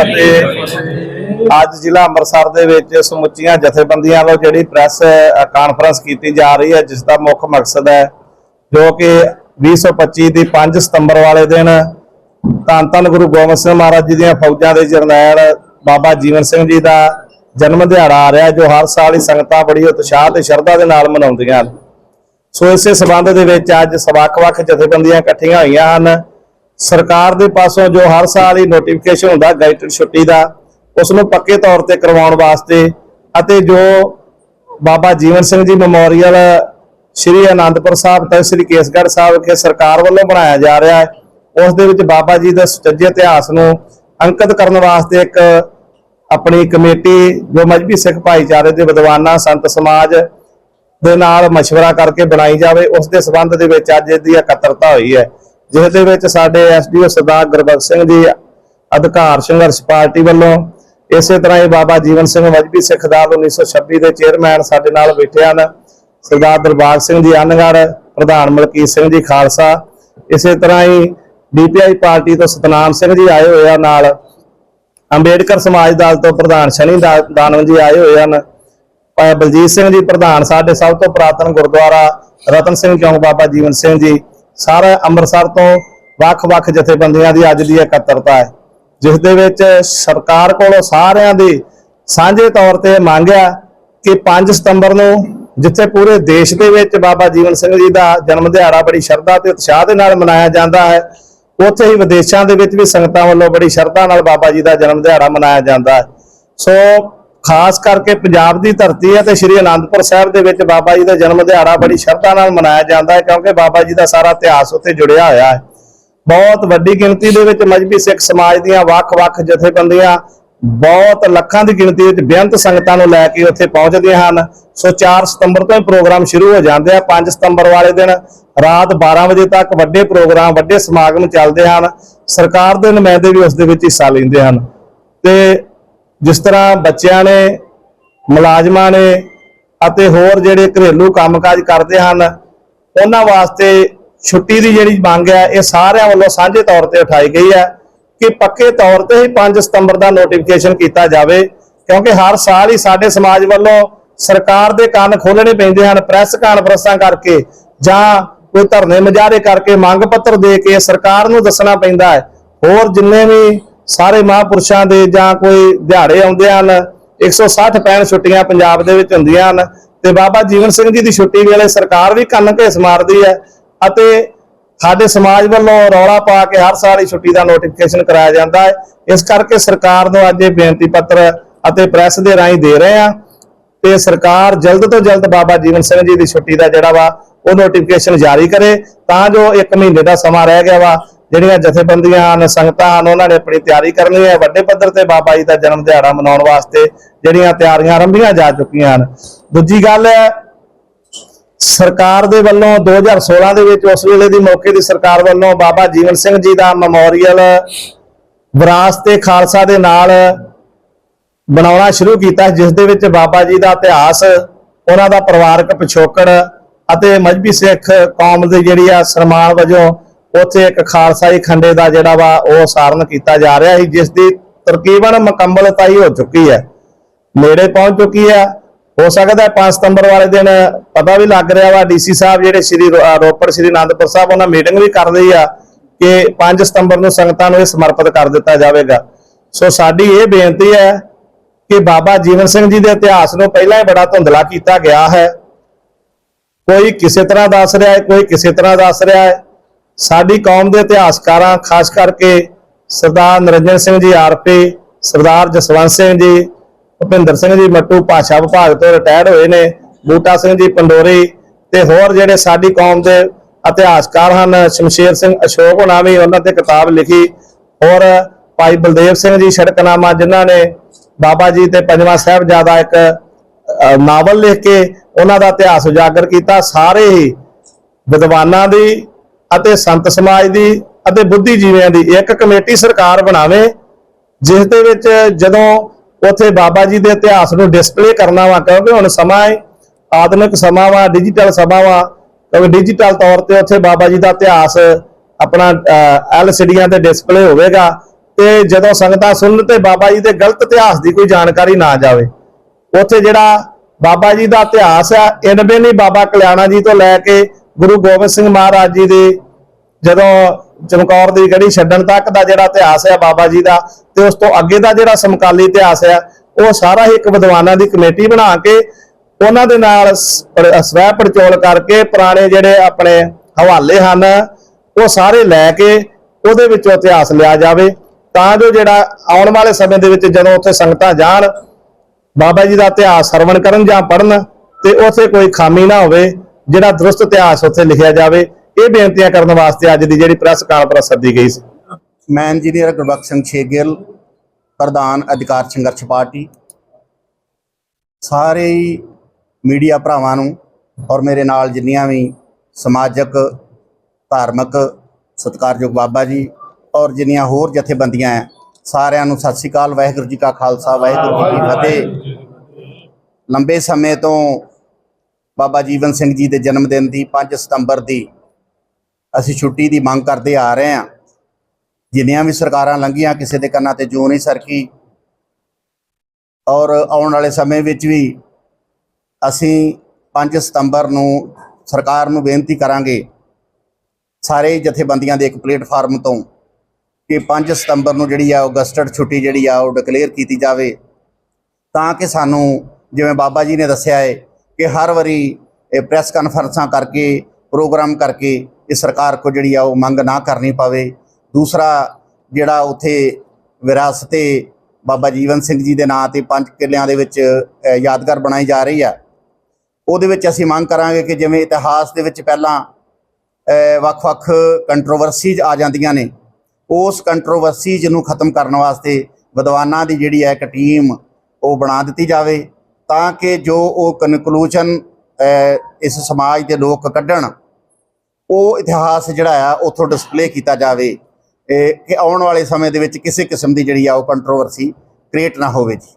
ਫਤਿਹ ਅੱਜ ਜ਼ਿਲ੍ਹਾ ਅੰਮ੍ਰਿਤਸਰ ਦੇ ਵਿੱਚ ਸਮੁੱਚੀਆਂ ਜਥੇਬੰਦੀਆਂ ਵੱਲੋਂ ਜਿਹੜੀ ਪ੍ਰੈਸ ਕਾਨਫਰੰਸ ਕੀਤੀ ਜਾ ਰਹੀ ਹੈ ਜਿਸ ਦਾ ਮੁੱਖ ਮਕਸਦ ਹੈ ਜੋ ਕਿ 2025 ਦੀ 5 ਸਤੰਬਰ ਵਾਲੇ ਦਿਨ ਧੰਨ ਧੰਨ ਗੁਰੂ ਗੋਬਿੰਦ ਸਿੰਘ ਮਹਾਰਾਜ ਜੀ ਦੀਆਂ ਫੌਜਾਂ ਦੇ ਜਰਨੈਲ ਬਾਬਾ ਜੀਵਨ ਸਿੰਘ ਜੀ ਦਾ ਜਨਮ ਦਿਹਾੜਾ ਆ ਰਿਹਾ, ਜੋ ਹਰ ਸਾਲ ਹੀ ਸੰਗਤਾਂ ਬੜੀ ਉਤਸ਼ਾਹ ਤੇ ਸ਼ਰਧਾ ਦੇ ਨਾਲ ਮਨਾਉਂਦੀਆਂ ਹਨ। ਸੋ ਇਸੇ ਸਬੰਧ ਦੇ ਵਿੱਚ ਅੱਜ ਵੱਖ-ਵੱਖ ਜਥੇਬੰਦੀਆਂ ਇਕੱਠੀਆਂ ਹੋਈਆਂ ਹਨ। ਸਰਕਾਰ ਦੇ ਪਾਸੋਂ ਜੋ ਹਰ ਸਾਲ ਹੀ ਨੋਟੀਫਿਕੇਸ਼ਨ ਹੁੰਦਾ ਗਾਈਡਡ ਛੁੱਟੀ ਦਾ ਉਸ ਨੂੰ ਪੱਕੇ ਤੌਰ ਤੇ ਕਰਵਾਉਣ ਵਾਸਤੇ ਅਤੇ ਜੋ ਬਾਬਾ ਜੀਵਨ ਸਿੰਘ ਜੀ ਮੈਮੋਰੀਅਲ ਸ਼੍ਰੀ ਅਨੰਦਪੁਰ ਸਾਹਿਬ ਤੇ ਸ਼੍ਰੀ ਕੇਸਗੜ੍ਹ ਸਾਹਿਬ ਵਿਖੇ ਸਰਕਾਰ ਵੱਲੋਂ ਬਣਾਇਆ ਜਾ ਰਿਹਾ ਹੈ ਉਸ ਦੇ ਵਿੱਚ ਬਾਬਾ ਜੀ ਦੇ ਸੁਚੱਜੇ ਇਤਿਹਾਸ ਨੂੰ ਅੰਕਿਤ ਕਰਨ ਵਾਸਤੇ ਇੱਕ ਆਪਣੀ ਕਮੇਟੀ ਜੋ ਮਜਬੀ ਸਿੱਖ ਭਾਈਚਾਰੇ ਦੇ ਵਿਦਵਾਨਾਂ ਸੰਤ ਸਮਾਜ ਦੇ ਨਾਲ مشورہ ਕਰਕੇ ਬਣਾਈ ਜਾਵੇ ਉਸ ਦੇ ਸਬੰਧ ਦੇ ਵਿੱਚ ਅੱਜ ਇਹਦੀ ਇਕੱਤਰਤਾ ਹੋਈ ਹੈ ਜਿਸ ਦੇ ਵਿੱਚ ਸਾਡੇ ਐਸਡੀਓ ਸਰਦਾਰ ਗੁਰਬਖਸ਼ ਸਿੰਘ ਜੀ, ਅਧਿਕਾਰ ਸੰਘਰਸ਼ ਪਾਰਟੀ ਵੱਲੋਂ ਇਸੇ ਤਰ੍ਹਾਂ ਹੀ ਬਾਬਾ ਜੀਵਨ ਸਿੰਘ ਵਜਬੀ ਸਿੱਖ ਦਲ 1926 ਦੇ ਚੇਅਰਮੈਨ ਸਾਡੇ ਨਾਲ ਬੈਠੇ ਹਨ। ਸਰਦਾਰ ਦਰਬਾਰ ਸਿੰਘ ਜੀ ਅਨਗੜ ਪ੍ਰਧਾਨ ਮਲਕੀਤ ਸਿੰਘ ਜੀ ਖਾਲਸਾ। ਇਸੇ ਤਰ੍ਹਾਂ ਹੀ ਡੀਪੀਆਈ ਪਾਰਟੀ ਤੋਂ ਸਤਨਾਮ ਸਿੰਘ ਜੀ ਆਏ ਹੋਏ ਆ ਨਾਲ। ਅੰਬੇਡਕਰ ਸਮਾਜ ਦਲ ਤੋਂ ਪ੍ਰਧਾਨ ਸ਼ਨੀ ਦਾ- ਦਾਨਵ ਜੀ ਆਏ ਹੋਏ ਹਨ। ਭਾਈ ਬਲਜੀਤ ਸਿੰਘ ਜੀ ਪ੍ਰਧਾਨ, ਸਾਡੇ ਸਭ ਤੋਂ ਪੁਰਾਤਨ ਗੁਰਦੁਆਰਾ ਰਤਨ ਸਿੰਘ ਚੌਂਕ ਬਾਬਾ ਜੀਵਨ ਸਿੰਘ ਜੀ। ਸਾਰਾ ਅੰਮ੍ਰਿਤਸਰ ਤੋਂ ਵੱਖ-ਵੱਖ ਜਥੇਬੰਦੀਆਂ ਦੀ ਅੱਜ ਦੀ ਇਕੱਤਰਤਾ ਹੈ, ਜਿਸ ਦੇ ਵਿੱਚ ਸਰਕਾਰ ਕੋਲੋਂ ਸਾਰਿਆਂ ਦੀ ਸਾਂਝੇ ਤੌਰ ਤੇ ਮੰਗਿਆ ਕਿ 5 ਸਤੰਬਰ ਨੂੰ ਜਿੱਥੇ ਪੂਰੇ ਦੇਸ਼ ਦੇ ਵਿੱਚ ਬਾਬਾ ਜੀਵਨ ਸਿੰਘ ਜੀ ਦਾ ਜਨਮ ਦਿਹਾੜਾ ਬੜੀ ਸ਼ਰਧਾ ਤੇ ਉਤਸ਼ਾਹ ਦੇ ਨਾਲ ਮਨਾਇਆ ਜਾਂਦਾ ਹੈ, ਉੱਥੇ ਹੀ ਵਿਦੇਸ਼ਾਂ ਦੇ ਵਿੱਚ ਵੀ ਸੰਗਤਾਂ ਵੱਲੋਂ ਬੜੀ ਸ਼ਰਧਾ ਨਾਲ ਬਾਬਾ ਜੀ ਦਾ ਜਨਮ ਦਿਹਾੜਾ ਮਨਾਇਆ ਜਾਂਦਾ ਹੈ। ਸੋ ਖਾਸ ਕਰਕੇ ਪੰਜਾਬ ਦੀ ਧਰਤੀ ਹੈ ਤੇ ਸ੍ਰੀ ਅਨੰਦਪੁਰ ਸਾਹਿਬ ਦੇ ਵਿੱਚ ਬਾਬਾ ਜੀ ਦਾ ਜਨਮ ਦਿਹਾੜਾ ਬੜੀ ਸ਼ਰਧਾ ਨਾਲ ਮਨਾਇਆ ਜਾਂਦਾ ਹੈ ਕਿਉਂਕਿ ਬਾਬਾ ਜੀ ਦਾ ਸਾਰਾ ਇਤਿਹਾਸ ਉੱਥੇ ਜੁੜਿਆ ਹੋਇਆ ਹੈ। ਬਹੁਤ ਵੱਡੀ ਗਿਣਤੀ ਦੇ ਵਿੱਚ ਮਜਬੀ ਸਿੱਖ ਸਮਾਜ ਦੀਆਂ ਵੱਖ-ਵੱਖ ਜਥੇਬੰਦੀਆਂ ਬਹੁਤ ਲੱਖਾਂ ਦੀ ਗਿਣਤੀ ਵਿੱਚ ਬੇਅੰਤ ਸੰਗਤਾਂ ਨੂੰ ਲੈ ਕੇ ਉੱਥੇ ਪਹੁੰਚਦੀਆਂ ਹਨ। ਸੋ 4 ਸਤੰਬਰ ਤੋਂ ਹੀ ਪ੍ਰੋਗਰਾਮ ਸ਼ੁਰੂ ਹੋ ਜਾਂਦੇ ਆ। 5 ਸਤੰਬਰ ਵਾਲੇ ਦਿਨ ਰਾਤ 12 ਵਜੇ ਤੱਕ ਵੱਡੇ ਪ੍ਰੋਗਰਾਮ, ਵੱਡੇ ਸਮਾਗਮ ਚੱਲਦੇ ਹਨ। ਸਰਕਾਰ ਦੇ ਨੁਮਾਇੰਦੇ ਵੀ ਉਸ ਦੇ ਵਿੱਚ ਹਿੱਸਾ ਲੈਂਦੇ ਹਨ। ਤੇ ਜਿਸ ਤਰ੍ਹਾਂ ਬੱਚਿਆਂ ਨੇ, ਮੁਲਾਜ਼ਮਾਂ ਨੇ ਅਤੇ ਹੋਰ ਜਿਹੜੇ ਘਰੇਲੂ ਕੰਮਕਾਜ ਕਰਦੇ ਹਨ, ਉਹਨਾਂ ਵਾਸਤੇ ਛੁੱਟੀ ਦੀ ਜਿਹੜੀ ਮੰਗ ਹੈ, ਇਹ ਸਾਰਿਆਂ ਵੱਲੋਂ ਸਾਂਝੇ ਤੌਰ ਤੇ ਉਠਾਈ ਗਈ ਹੈ ਕਿ ਪੱਕੇ ਤੌਰ ਤੇ ਹੀ 5 ਸਤੰਬਰ ਦਾ ਨੋਟੀਫਿਕੇਸ਼ਨ ਕੀਤਾ ਜਾਵੇ, ਕਿਉਂਕਿ ਹਰ ਸਾਲ ਹੀ ਸਾਡੇ ਸਮਾਜ ਵੱਲੋਂ ਸਰਕਾਰ ਦੇ ਕੰਨ ਖੋਲਣੇ ਪੈਂਦੇ ਹਨ ਪ੍ਰੈਸ ਕਾਨਫਰੰਸਾਂ ਕਰਕੇ ਜਾਂ ਕੋਈ ਧਰਨੇ ਮੁਜ਼ਾਹਰੇ ਕਰਕੇ ਮੰਗ ਪੱਤਰ ਦੇ ਕੇ ਸਰਕਾਰ ਨੂੰ ਦੱਸਣਾ ਪੈਂਦਾ ਹੈ। ਹੋਰ ਜਿੰਨੇ ਵੀ ਸਾਰੇ ਮਹਾਂਪੁਰਸ਼ਾਂ ਦੇ ਜਾਂ ਕੋਈ ਦਿਹਾੜੇ ਆਉਂਦੇ ਹਨ 160 ਪੈਣ ਛੁੱਟੀਆਂ ਪੰਜਾਬ ਦੇ ਵਿੱਚ ਹੁੰਦੀਆਂ ਹਨ ਤੇ ਬਾਬਾ ਜੀਵਨ ਸਿੰਘ ਜੀ ਦੀ ਛੁੱਟੀ ਵੇਲੇ ਸਰਕਾਰ ਵੀ ਕੰਨ ਘੇਸ ਮਾਰਦੀ ਹੈ ਅਤੇ ਸਾਡੇ ਸਮਾਜ ਵੱਲੋਂ ਰੌਲਾ ਪਾ ਕੇ ਹਰ ਸਾਲ ਹੀ ਛੁੱਟੀ ਦਾ ਨੋਟੀਫਿਕੇਸ਼ਨ ਕਰਾਇਆ ਜਾਂਦਾ ਹੈ। ਇਸ ਕਰਕੇ ਸਰਕਾਰ ਨੂੰ ਅੱਜ ਇਹ ਬੇਨਤੀ ਪੱਤਰ ਅਤੇ ਪ੍ਰੈਸ ਦੇ ਰਾਹੀਂ ਦੇ ਰਹੇ ਆ ਤੇ ਸਰਕਾਰ ਜਲਦ ਤੋਂ ਜਲਦ ਬਾਬਾ ਜੀਵਨ ਸਿੰਘ ਜੀ ਦੀ ਛੁੱਟੀ ਦਾ ਜਿਹੜਾ ਵਾ ਉਹ ਨੋਟੀਫਿਕੇਸ਼ਨ ਜਾਰੀ ਕਰੇ ਤਾਂ ਜੋ 1 ਮਹੀਨੇ ਦਾ ਸਮਾਂ ਰਹਿ ਗਿਆ ਵਾ ਜਿਹੜੀਆਂ ਜਥੇਬੰਦੀਆਂ ਹਨ, ਸੰਗਤਾਂ ਹਨ, ਉਹਨਾਂ ਨੇ ਆਪਣੀ ਤਿਆਰੀ ਕਰਨੀ ਹੈ। ਵੱਡੇ ਪੱਧਰ ਤੇ ਬਾਬਾ ਜੀ ਦਾ ਜਨਮ ਦਿਹਾੜਾ ਮਨਾਉਣ ਵਾਸਤੇ ਜਿਹੜੀਆਂ ਤਿਆਰੀਆਂ ਆਰੰਭੀਆਂ ਜਾ ਚੁੱਕੀਆਂ ਹਨ। ਦੂਜੀ ਗੱਲ ਹੈ, ਸਰਕਾਰ ਦੇ ਵੱਲੋਂ 2016 ਦੇ ਵਿੱਚ ਉਸ ਵੇਲੇ ਦੀ ਮੌਕੇ ਦੀ ਸਰਕਾਰ ਵੱਲੋਂ ਬਾਬਾ ਜੀਵਨ ਸਿੰਘ ਜੀ ਦਾ ਮੈਮੋਰੀਅਲ ਵਿਰਾਸਤ-ਏ ਖਾਲਸਾ ਦੇ ਨਾਲ ਬਣਾਉਣਾ ਸ਼ੁਰੂ ਕੀਤਾ। ਜਿਸ ਦੇ ਵਿੱਚ ਬਾਬਾ ਜੀ ਦਾ ਇਤਿਹਾਸ, ਉਹਨਾਂ ਦਾ ਪਰਿਵਾਰਕ ਪਿਛੋਕੜ ਅਤੇ ਮਜਬੀ ਸਿੱਖ ਕੌਮ ਦੀ ਜਿਹੜੀ ਆ ਸਨਮਾਨ ਵਜੋਂ ਉੱਥੇ ਇੱਕ ਖਾਲਸਾਈ ਖੰਡੇ ਦਾ ਜਿਹੜਾ ਵਾ ਉਹ ਸਾਰਨ ਕੀਤਾ ਜਾ ਰਿਹਾ ਸੀ, ਜਿਸ ਦੀ ਤਰਕੀਬਨ ਮੁਕੰਮਲਤਾ ਹੀ ਹੋ ਚੁੱਕੀ ਹੈ। ਨੇੜੇ ਪਹੁੰਚ ਚੁੱਕੀ ਹੈ। ਹੋ ਸਕਦਾ ਹੈ 5 ਸਤੰਬਰ ਵਾਲੇ ਦਿਨ ਪਤਾ ਵੀ ਲੱਗ ਰਿਹਾ ਵਾ, ਡੀਸੀ ਸਾਹਿਬ ਜਿਹੜੇ ਸ੍ਰੀ ਰੋਪੜ ਸ੍ਰੀ ਅਨੰਦਪੁਰ ਸਾਹਿਬ, ਉਹਨਾਂ ਮੀਟਿੰਗ ਵੀ ਕਰ ਲਈ ਆ ਕਿ 5 ਸਤੰਬਰ ਨੂੰ ਸੰਗਤਾਂ ਨੂੰ ਇਹ ਸਮਰਪਿਤ ਕਰ ਦਿੱਤਾ ਜਾਵੇਗਾ। ਸੋ ਸਾਡੀ ਇਹ ਬੇਨਤੀ ਹੈ ਕਿ ਬਾਬਾ ਜੀਵਨ ਸਿੰਘ ਜੀ ਦੇ ਇਤਿਹਾਸ ਨੂੰ ਪਹਿਲਾਂ ਹੀ ਬੜਾ ਧੁੰਦਲਾ ਕੀਤਾ ਗਿਆ ਹੈ। ਕੋਈ ਕਿਸੇ ਤਰ੍ਹਾਂ ਦੱਸ ਰਿਹਾ ਹੈ, ਕੋਈ ਕਿਸੇ ਤਰ੍ਹਾਂ ਦੱਸ ਰਿਹਾ ਹੈ। ਸਾਡੀ ਕੌਮ ਦੇ ਇਤਿਹਾਸਕਾਰਾਂ, ਖਾਸ ਕਰਕੇ ਸਰਦਾਰ ਨਰਿੰਦਰ ਸਿੰਘ ਜੀ ਆਰਪੀ, ਸਰਦਾਰ ਜਸਵੰਤ ਸਿੰਘ ਜੀ, ਭੁਪਿੰਦਰ ਸਿੰਘ ਜੀ ਮੱਟੂ ਭਾਸ਼ਾ ਵਿਭਾਗ ਤੋਂ ਰਿਟਾਇਰ ਹੋਏ ਨੇ, ਬੂਟਾ ਸਿੰਘ ਜੀ ਪੰਡੋਰੀ ਤੇ ਹੋਰ ਜਿਹੜੇ ਸਾਡੀ ਕੌਮ ਦੇ ਇਤਿਹਾਸਕਾਰ ਹਨ, ਸ਼ਮਸ਼ੇਰ ਸਿੰਘ ਅਸ਼ੋਕ ਹੋਣਾ ਵੀ ਉਹਨਾਂ ਤੇ ਕਿਤਾਬ ਲਿਖੀ, ਹੋਰ ਭਾਈ ਬਲਦੇਵ ਸਿੰਘ ਜੀ ਸੜਕਨਾਮਾ ਜਿਨ੍ਹਾਂ ਨੇ ਬਾਬਾ ਜੀ ਤੇ ਪੰਜਵਾਂ ਸਾਹਿਬਜ਼ਾਦਾ ਇੱਕ ਨਾਵਲ ਲਿਖ ਕੇ ਉਹਨਾਂ ਦਾ ਇਤਿਹਾਸ ਉਜਾਗਰ ਕੀਤਾ, ਸਾਰੇ ਹੀ ਵਿਦਵਾਨਾਂ ਦੀ ਅਤੇ ਸੰਤ ਸਮਾਜ ਦੀ ਅਤੇ ਬੁੱਧੀਜੀਵੀਆਂ ਦੀ ਇੱਕ ਕਮੇਟੀ ਸਰਕਾਰ ਬਣਾਵੇ, ਜਿਸ ਦੇ ਵਿੱਚ ਜਦੋਂ ਉੱਥੇ ਬਾਬਾ ਜੀ ਦੇ ਇਤਿਹਾਸ ਨੂੰ ਡਿਸਪਲੇ ਕਰਨਾ ਵਾ, ਕਿਉਂਕਿ ਹੁਣ ਸਮਾਂ ਹੈ, ਆਧੁਨਿਕ ਸਮਾਂ ਵਾ ਡਿਜੀਟਲ ਸਮਾਂ ਵਾ, ਕਿਉਂਕਿ ਡਿਜੀਟਲ ਤੌਰ ਤੇ ਉੱਥੇ ਬਾਬਾ ਜੀ ਦਾ ਇਤਿਹਾਸ ਆਪਣਾ ਐਲਸੀਡੀਆਂ ਤੇ ਡਿਸਪਲੇ ਹੋਵੇਗਾ, ਤੇ ਜਦੋਂ ਸੰਗਤਾਂ ਸੁਣਨ ਤੇ ਬਾਬਾ ਜੀ ਦੇ ਗਲਤ ਇਤਿਹਾਸ ਦੀ ਕੋਈ ਜਾਣਕਾਰੀ ਨਾ ਜਾਵੇ, ਉੱਥੇ ਜਿਹੜਾ ਬਾਬਾ ਜੀ ਦਾ ਇਤਿਹਾਸ ਆ ਇਨਵੇਂ ਨਹੀਂ ਬਾਬਾ ਕਲਿਆਣਾ ਜੀ ਤੋਂ ਲੈ ਕੇ ਗੁਰੂ ਗੋਬਿੰਦ ਸਿੰਘ ਮਹਾਰਾਜ ਜੀ ਦੇ ਜਦੋਂ ਚਮਕੌਰ ਦੀ ਗੜੀ ਛੱਡਣ ਤੱਕ ਦਾ ਜਿਹੜਾ ਇਤਿਹਾਸ ਹੈ ਬਾਬਾ ਜੀ ਦਾ ਤੇ ਉਸ ਤੋਂ ਅੱਗੇ ਦਾ ਜਿਹੜਾ ਸਮਕਾਲੀ ਇਤਿਹਾਸ ਹੈ, ਉਹ ਸਾਰਾ ਹੀ ਇੱਕ ਵਿਦਵਾਨਾਂ ਦੀ ਕਮੇਟੀ ਬਣਾ ਕੇ ਉਹਨਾਂ ਦੇ ਨਾਲ ਸਵੈ ਪੜਚੋਲ ਕਰਕੇ ਪੁਰਾਣੇ ਜਿਹੜੇ ਆਪਣੇ ਹਵਾਲੇ ਹਨ, ਉਹ ਸਾਰੇ ਲੈ ਕੇ ਉਹਦੇ ਵਿੱਚੋਂ ਇਤਿਹਾਸ ਲਿਆ ਜਾਵੇ। ਤਾਂ ਜੋ ਜਿਹੜਾ ਆਉਣ ਵਾਲੇ ਸਮੇਂ ਦੇ ਵਿੱਚ ਜਦੋਂ ਉੱਥੇ ਸੰਗਤਾਂ ਜਾਣ, ਬਾਬਾ ਜੀ ਦਾ ਇਤਿਹਾਸ ਸਰਵਣ ਕਰਨ ਜਾਂ ਪੜਨ ਤੇ ਉੱਥੇ ਕੋਈ ਖਾਮੀ ਨਾ ਹੋਵੇ ਜਿਹੜਾ ਦਰੁਸਤ ਇਤਿਹਾਸ ਉੱਥੇ ਲਿਖਿਆ ਜਾਵੇ, ਇਹ ਬੇਨਤੀਆਂ ਕਰਨ ਵਾਸਤੇ ਅੱਜ ਦੀ ਜਿਹੜੀ ਪ੍ਰੈਸ ਕਾਨਫਰੰਸ ਸੱਦੀ ਗਈ ਸੀ। ਮੈਂ ਇੰਜੀਨੀਅਰ ਗੁਰਬਖਸ਼ ਸਿੰਘ ਛੇਗਿਲ, ਪ੍ਰਧਾਨ ਅਧਿਕਾਰ ਸੰਘਰਸ਼ ਪਾਰਟੀ। ਸਾਰੇ ਮੀਡੀਆ ਭਰਾਵਾਂ ਨੂੰ ਔਰ ਮੇਰੇ ਨਾਲ ਜਿੰਨੀਆਂ ਵੀ ਸਮਾਜਿਕ, ਧਾਰਮਿਕ ਸਤਿਕਾਰਯੋਗ ਬਾਬਾ ਜੀ ਔਰ ਜਿੰਨੀਆਂ ਹੋਰ ਜਥੇਬੰਦੀਆਂ ਹੈ ਸਾਰਿਆਂ ਨੂੰ ਸਤਿ ਸ੍ਰੀ ਅਕਾਲ, ਵਾਹਿਗੁਰੂ ਜੀ ਕਾ ਖਾਲਸਾ, ਵਾਹਿਗੁਰੂ ਜੀ ਕੀ ਫਤਿਹ। ਲੰਬੇ ਸਮੇਂ ਤੋਂ ਬਾਬਾ ਜੀਵਨ ਸਿੰਘ ਜੀ ਦੇ ਜਨਮ ਦਿਨ ਦੀ 5 ਸਤੰਬਰ ਦੀ ਅਸੀਂ ਛੁੱਟੀ ਦੀ ਮੰਗ ਕਰਦੇ ਆ ਰਹੇ ਹਾਂ। ਜਿੰਨੀਆਂ ਵੀ ਸਰਕਾਰਾਂ ਲੰਘੀਆਂ, ਕਿਸੇ ਦੇ ਕੰਨਾਂ ਤੇ ਜੂ ਨਹੀਂ ਸਰਕੀ। ਔਰ ਆਉਣ ਵਾਲੇ ਸਮੇਂ ਵਿੱਚ ਵੀ ਅਸੀਂ 5 ਸਤੰਬਰ ਨੂੰ ਸਰਕਾਰ ਨੂੰ ਬੇਨਤੀ ਕਰਾਂਗੇ, ਸਾਰੇ ਜਥੇਬੰਦੀਆਂ ਦੇ ਇੱਕ ਪਲੇਟਫਾਰਮ ਤੋਂ, ਕਿ 5 ਸਤੰਬਰ ਨੂੰ ਜਿਹੜੀ ਆ ਅਗਸਟਡ ਛੁੱਟੀ ਜਿਹੜੀ ਆ ਉਹ ਡਿਕਲੇਅਰ ਕੀਤੀ ਜਾਵੇ। ਤਾਂ ਕਿ ਸਾਨੂੰ, ਜਿਵੇਂ ਬਾਬਾ ਜੀ ਨੇ ਦੱਸਿਆ ਹੈ ਕਿ ਹਰ ਵਾਰੀ ਇਹ ਪ੍ਰੈਸ ਕਾਨਫਰੰਸਾਂ ਕਰਕੇ, ਪ੍ਰੋਗਰਾਮ ਕਰਕੇ ਇਹ ਸਰਕਾਰ ਕੋ ਜਿਹੜੀ ਆ ਉਹ ਮੰਗ ਨਾ ਕਰਨੀ ਪਵੇ। ਦੂਸਰਾ ਜਿਹੜਾ ਉਥੇ ਵਿਰਾਸਤੇ ਬਾਬਾ ਜੀਵਨ ਸਿੰਘ ਜੀ ਦੇ ਨਾਂ ਤੇ ਪੰਜ ਕਿੱਲਿਆਂ ਦੇ ਵਿੱਚ ਯਾਦਗਾਰ ਬਣਾਈ ਜਾ ਰਹੀ ਆ। ਉਹਦੇ ਵਿੱਚ ਅਸੀਂ ਮੰਗ ਕਰਾਂਗੇ ਕਿ ਜਿਵੇਂ ਇਤਿਹਾਸ ਦੇ ਵਿੱਚ ਪਹਿਲਾਂ ਵੱਖ-ਵੱਖ ਕੰਟਰੋਵਰਸੀਜ਼ ਆ ਜਾਂਦੀਆਂ ਨੇ। ਉਸ ਕੰਟਰੋਵਰਸੀਜ਼ ਨੂੰ ਖਤਮ ਕਰਨ ਵਾਸਤੇ ਵਿਦਵਾਨਾਂ ਦੀ ਜਿਹੜੀ ਹੈ ਇੱਕ ਟੀਮ ਉਹ ਬਣਾ ਦਿੱਤੀ ਜਾਵੇ। ਤਾਂ ਕਿ ਜੋ ਉਹ ਕਨਕਲੂਜਨ ਇਸ ਸਮਾਜ ਦੇ ਲੋਕ ਕੱਢਣ ਉਹ ਇਤਿਹਾਸ ਜਿਹੜਾ ਆ ਉਥੋਂ ਡਿਸਪਲੇ ਕੀਤਾ ਜਾਵੇ। ਕਿ ਆਉਣ ਵਾਲੇ ਸਮੇਂ ਦੇ ਵਿੱਚ ਕਿਸੇ ਕਿਸਮ ਦੀ ਜਿਹੜੀ ਆ ਉਹ ਕੰਟਰੋਵਰਸੀ ਕ੍ਰੀਏਟ ਨਾ ਹੋਵੇ ਜੀ।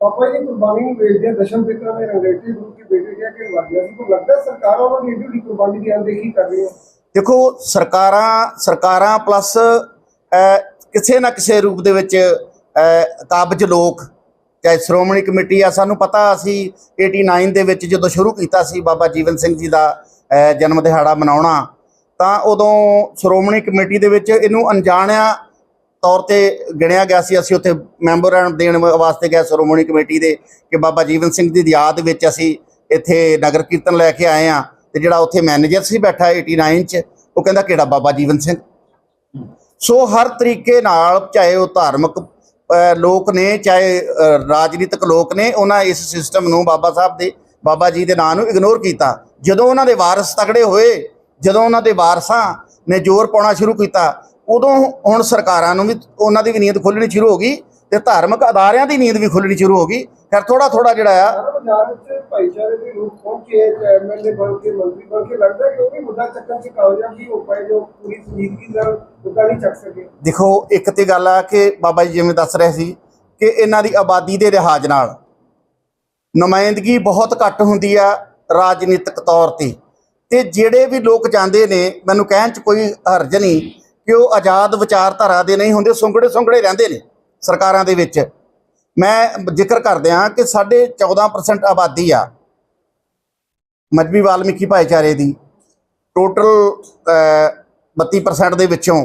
ਪਾਪਾ ਜੀ ਕੁਰਬਾਨੀ ਨੂੰ ਵੇਚਦੇ ਦਸ਼ਮ ਪਿਤਾ ਨੇ ਰੰਗੇਟੀ ਗੁਰੂ ਕੇ ਬੇਟੇ ਕਿਹਾ ਕਿ ਲੱਗ ਗਿਆ ਸੀ। ਕੋ ਲੱਗਦਾ ਹੈ ਸਰਕਾਰ ਉਹਨਾਂ ਦੀ ਏਡੀ ਕੁਰਬਾਨੀ ਦੀ ਅਣਦੇਖੀ ਕਰ ਰਹੀ ਹੈ ਦੇਖੋ ਸਰਕਾਰਾਂ ਸਰਕਾਰਾਂ ਪਲੱਸ ਕਿਸੇ ਨਾ ਕਿਸੇ ਰੂਪ ਦੇ ਵਿੱਚ ਕਾਬਜ ਲੋਕ ਚਾਹੇ ਸ਼੍ਰੋਮਣੀ ਕਮੇਟੀ ਆ ਸਾਨੂੰ ਪਤਾ ਅਸੀਂ 89 ਦੇ ਵਿੱਚ ਜਦੋਂ ਸ਼ੁਰੂ ਕੀਤਾ ਸੀ ਬਾਬਾ ਜੀਵਨ ਸਿੰਘ ਜੀ ਦਾ ਜਨਮ ਦਿਹਾੜਾ ਮਨਾਉਣਾ ਤਾਂ ਉਦੋਂ ਸ਼੍ਰੋਮਣੀ ਕਮੇਟੀ ਦੇ ਵਿੱਚ ਇਹਨੂੰ ਅਣਜਾਣਿਆ ਤੌਰ ਤੇ ਗਿਣਿਆ ਗਿਆ ਸੀ। ਅਸੀਂ ਉੱਥੇ ਮੈਂਬਰਾਂ ਦੇਣ ਵਾਸਤੇ ਗਏ ਸ਼੍ਰੋਮਣੀ ਕਮੇਟੀ ਦੇ ਕਿ ਬਾਬਾ ਜੀਵਨ ਸਿੰਘ ਦੀ ਯਾਦ ਵਿੱਚ ਅਸੀਂ ਇੱਥੇ ਨਗਰ ਕੀਰਤਨ ਲੈ ਕੇ ਆਏ ਆ ਤੇ ਜਿਹੜਾ ਉੱਥੇ ਮੈਨੇਜਰ ਸੀ ਬੈਠਾ 89 ਚ ਉਹ ਕਹਿੰਦਾ ਕਿਹੜਾ ਬਾਬਾ ਜੀਵਨ ਸਿੰਘ? ਸੋ ਹਰ ਤਰੀਕੇ ਨਾਲ ਚਾਹੇ ਉਹ ਧਾਰਮਿਕ ਲੋਕ ਨੇ, ਚਾਹੇ ਰਾਜਨੀਤਿਕ ਲੋਕ ਨੇ, ਉਹਨਾਂ ਇਸ ਸਿਸਟਮ ਨੂੰ ਬਾਬਾ ਸਾਹਿਬ ਦੇ, ਬਾਬਾ ਜੀ ਦੇ ਨਾਂ ਨੂੰ ਇਗਨੋਰ ਕੀਤਾ। ਜਦੋਂ ਉਹਨਾਂ ਦੇ ਵਾਰਸ ਤਕੜੇ ਹੋਏ, ਜਦੋਂ ਉਹਨਾਂ ਦੇ ਵਾਰਸਾਂ ਨੇ ਜ਼ੋਰ ਪਾਉਣਾ ਸ਼ੁਰੂ ਕੀਤਾ, ਉਦੋਂ ਹੁਣ ਸਰਕਾਰਾਂ ਨੂੰ ਵੀ, ਉਹਨਾਂ ਦੀ ਵੀ ਨੀਅਤ ਖੁੱਲਣੀ ਸ਼ੁਰੂ ਹੋ ਗਈ। ਤੇ ਧਾਰਮਿਕ ਅਦਾਰਿਆਂ ਦੀ ਨੀਂਦ ਵੀ ਖੁੱਲਣੀ ਸ਼ੁਰੂ ਹੋ ਗਈ। ਫਿਰ ਥੋੜਾ ਥੋੜਾ ਜਿਹੜਾ ਆ ਸਾਰਾ ਬਾਜ਼ਾਰ ਵਿੱਚ ਭਾਈਚਾਰੇ ਦੇ ਲੋਕ ਪਹੁੰਚੇ ਐਮਐਲਏ ਬਣ ਕੇ ਮੰਤਰੀ ਬਣ ਕੇ ਲੱਗਦਾ ਹੈ ਕਿ ਉਹ ਵੀ ਮੁੱਦਾ ਚੱਕਣ ਚ ਕਾਮਯਾਬ ਹੋ ਪਾਏ ਜੋ ਪੂਰੀ ਸੰਜੀਦਗੀ ਨਾਲ ਮੁੱਦਾ ਨਹੀਂ ਚੱਕ ਸਕੇ। ਦੇਖੋ ਇੱਕ ਤੇ ਗੱਲ ਆ ਕਿ ਬਾਬਾ ਜੀ ਜਿਵੇਂ ਦੱਸ ਰਹੇ ਸੀ ਕਿ ਇਹਨਾਂ ਦੀ ਆਬਾਦੀ ਦੇ ਲਿਹਾਜ਼ ਨਾਲ ਨੁਮਾਇੰਦਗੀ ਬਹੁਤ ਘੱਟ ਹੁੰਦੀ ਆ ਰਾਜਨੀਤਿਕ ਤੌਰ ਤੇ। ਤੇ ਜਿਹੜੇ ਵੀ ਲੋਕ ਜਾਂਦੇ ਨੇ ਮੈਨੂੰ ਕਹਿਣ ਚ ਕੋਈ ਹਰਜ ਨਹੀਂ ਕਿ ਉਹ ਆਜ਼ਾਦ ਵਿਚਾਰਧਾਰਾ ਦੇ ਨਹੀਂ ਹੁੰਦੇ ਸੁੰਗੜੇ ਸੁੰਗੜੇ ਰਹਿੰਦੇ ਨੇ। ਸਰਕਾਰਾਂ ਦੇ ਵਿੱਚ। ਮੈਂ ਜ਼ਿਕਰ ਕਰਦਿਆਂ ਕਿ ਸਾਡੇ 14% ਆਬਾਦੀ ਆ ਮਜਬੀ ਵਾਲਮੀਕੀ ਭਾਈਚਾਰੇ ਦੀ। ਟੋਟਲ 32% ਦੇ ਵਿੱਚੋਂ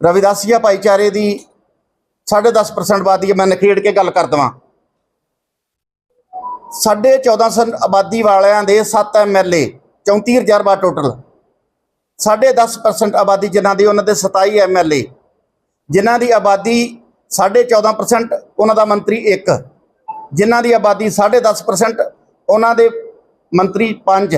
ਰਵਿਦਾਸੀਆ ਭਾਈਚਾਰੇ ਦੀ 10.5% ਆਬਾਦੀ ਹੈ। ਮੈਂ ਨਖੇੜ ਕੇ ਗੱਲ ਕਰ ਦਵਾਂ। ਸਾਢੇ 1400 ਆਬਾਦੀ ਵਾਲਿਆਂ ਦੇ 7 ਐਮਐਲਏ 34000 ਬਾਰ ਟੋਟਲ ਸਾਢੇ 10% ਆਬਾਦੀ ਜਿਨ੍ਹਾਂ ਦੀ, ਉਹਨਾਂ ਦੇ 27 ਐਮਐਲਏ ਜਿਨ੍ਹਾਂ ਦੀ ਆਬਾਦੀ ਸਾਢੇ 14% ਉਹਨਾਂ ਦਾ ਮੰਤਰੀ ਇੱਕ। ਜਿਨ੍ਹਾਂ ਦੀ ਆਬਾਦੀ ਸਾਢੇ 10% ਉਹਨਾਂ ਦੇ ਮੰਤਰੀ ਪੰਜ।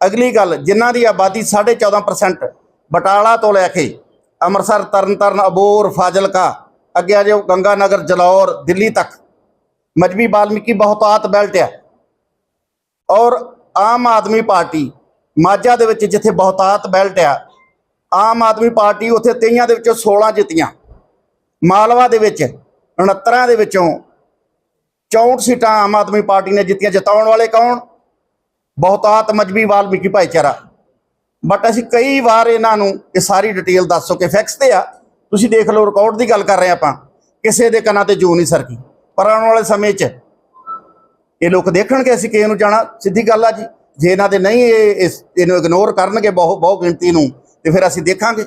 ਅਗਲੀ ਗੱਲ, ਜਿਨ੍ਹਾਂ ਦੀ ਆਬਾਦੀ ਸਾਢੇ 14% ਬਟਾਲਾ ਤੋਂ ਲੈ ਕੇ ਅੰਮ੍ਰਿਤਸਰ, ਤਰਨਤਾਰਨ ਅਬੋਰ ਫਾਜ਼ਿਲਕਾ, ਅੱਗੇ ਆ ਜਾਓ ਗੰਗਾ ਨਗਰ ਜਲੌਰ, ਦਿੱਲੀ ਤੱਕ। ਮਜਬੀ ਬਾਲਮੀਕੀ ਬਹੁਤਾਤ ਬੈਲਟ ਆ। ਔਰ ਆਮ ਆਦਮੀ ਪਾਰਟੀ ਮਾਝਾ ਦੇ ਵਿੱਚ ਜਿੱਥੇ ਬਹੁਤਾਤ ਬੈਲਟ ਆ, ਆਮ ਆਦਮੀ ਪਾਰਟੀ ਉੱਥੇ 23 ਦੇ ਵਿੱਚੋਂ 16 ਜਿੱਤੀਆਂ। ਮਾਲਵਾ ਦੇ ਵਿੱਚ 69 ਦੇ ਵਿੱਚੋਂ 64 ਸੀਟਾਂ ਆਮ ਆਦਮੀ ਪਾਰਟੀ ਨੇ ਜਿੱਤੀਆਂ, ਜਿਤਾਉਣ ਵਾਲੇ ਕੌਣ? ਬਹੁਤਾਤ ਮਜਬੀ ਵਾਲਮੀਕੀ ਭਾਈਚਾਰਾ। ਬਟ ਅਸੀਂ ਕਈ ਵਾਰ ਇਹਨਾਂ ਨੂੰ ਇਹ ਸਾਰੀ ਡਿਟੇਲ ਦੱਸੋ ਕਿ ਫੈਕਸ ਤੇ ਆ। ਤੁਸੀਂ ਦੇਖ ਲਓ ਰਿਕਾਰਡ ਦੀ ਗੱਲ ਕਰ ਰਹੇ ਆਪਾਂ। ਕਿਸੇ ਦੇ ਕੰਨਾਂ ਤੇ ਜੂ ਨਹੀਂ ਸਰਕੀ। ਪਰ ਆਉਣ ਵਾਲੇ ਸਮੇਂ 'ਚ ਇਹ ਲੋਕ ਦੇਖਣਗੇ ਅਸੀਂ ਕਿਸੇ ਨੂੰ ਜਾਣਾ। ਸਿੱਧੀ ਗੱਲ ਆ ਜੀ। ਜੇ ਇਹਨਾਂ ਦੇ ਨਹੀਂ ਇਹ ਇਸ ਇਹਨੂੰ ਇਗਨੋਰ ਕਰਨਗੇ ਬਹੁਤ ਬਹੁਤ ਗਿਣਤੀ ਨੂੰ, ਤੇ ਫਿਰ ਅਸੀਂ ਦੇਖਾਂਗੇ।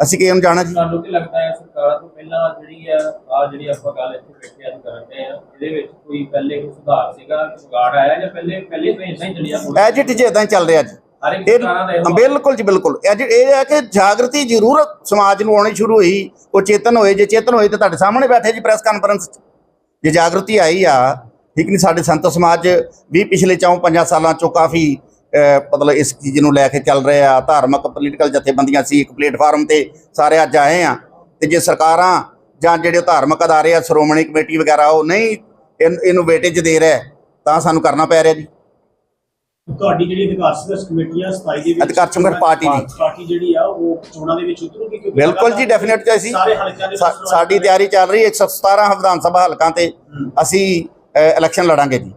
ਅਸੀਂ ਕਿਸੇ ਨੂੰ ਜਾਣਾ ਜੀ? ਤੁਹਾਨੂੰ ਕੀ ਲੱਗਦਾ ਹੈ ਸਰਕਾਰ ਤੋਂ ਪਹਿਲਾਂ ਜਿਹੜੀ ਆ ਆ ਜਿਹੜੀ ਆਪਾਂ ਗੱਲ ਇੱਥੇ ਬੈਠੇ ਅੱਜ ਕਰਨ ਦੇ ਆ ਇਹਦੇ ਵਿੱਚ ਕੋਈ ਪਹਿਲੇ ਕੋਈ ਸੁਧਾਰ ਸੀਗਾ? ਸੁਧਾਰ ਆਇਆ ਜਾਂ ਪਹਿਲੇ ਪਹਿਲੇ ਤੋਂ ਇਦਾਂ ਹੀ ਚੱਲਿਆ ਐਜ ਇਟ ਇਜ ਇਦਾਂ ਹੀ ਚੱਲ ਰਿਹਾ ਜੀ। ਬਿਲਕੁਲ ਜੀ ਬਿਲਕੁਲ। ਇਹ ਹੈ ਕਿ ਜਾਗਰਤੀ ਜ਼ਰੂਰ ਸਮਾਜ ਨੂੰ ਆਉਣੀ ਸ਼ੁਰੂ ਹੋਈ ਉਹ ਚੇਤਨ ਹੋਏ ਜੇ ਚੇਤਨ ਹੋਏ ਤਾਂ ਤੁਹਾਡੇ ਸਾਹਮਣੇ ਬੈਠੇ ਜੀ ਪ੍ਰੈਸ ਕਾਨਫਰੰਸ 'ਚ। ਜੇ ਜਾਗਰਤੀ ਆਈ ਆ ਠੀਕ ਨਹੀਂ ਸਾਡੇ ਸੰਤ ਸਮਾਜ ਵੀ ਪਿਛਲੇ ਚੌਂ ਪੰਜਾਂ ਸਾਲਾਂ ਚੋਂ ਕਾਫੀ ਮਤਲਬ ਇਸ ਚੀਜ਼ ਨੂੰ ਲੈ ਕੇ ਚੱਲ ਰਹੇ ਆ ਧਾਰਮਿਕ ਪੋਲੀਟੀਕਲ ਜਥੇਬੰਦੀਆਂ ਸੀ ਇੱਕ ਪਲੇਟਫਾਰਮ ਤੇ ਸਾਰੇ ਅੱਜ ਆਏ ਆ। ਤੇ ਜੇ ਸਰਕਾਰਾਂ ਜਾਂ ਜਿਹੜੇ ਧਾਰਮਿਕ ਅਦਾਰੇ ਆ ਸ਼੍ਰੋਮਣੀ ਕਮੇਟੀ ਵਗੈਰਾ ਉਹ ਨਹੀਂ ਇਹਨ- ਵੇਟੇਜ ਦੇ ਰਿਹਾ ਤਾਂ ਸਾਨੂੰ ਕਰਨਾ ਪੈ ਰਿਹਾ ਜੀ। ਤੁਹਾਡੀ ਜਿਹੜੀ ਅਧਿਕਾਰ ਸੰਘਰਸ਼ ਕਮੇਟੀ ਆ 27 ਦੇ ਵਿੱਚ ਅਧਿਕਾਰ ਸੰਘਰਸ਼ ਪਾਰਟੀ ਦੀ। ਪਾਰਟੀ ਜਿਹੜੀ ਆ ਉਹ ਚੋਣਾਂ ਦੇ ਵਿੱਚ ਉਤਰੂਗੀ ਕਿਉਂਕਿ ਬਿਲਕੁਲ ਜੀ ਡੈਫੀਨਿਟ ਚ ਅਸੀਂ ਸਾਡੀ ਤਿਆਰੀ ਚੱਲ ਰਹੀ ਹੈ 117 ਵਿਧਾਨ ਸਭਾ ਹਲਕਾਂ ਤੇ ਅਸੀਂ ਇਲੈਕਸ਼ਨ ਲੜਾਂਗੇ ਜੀ।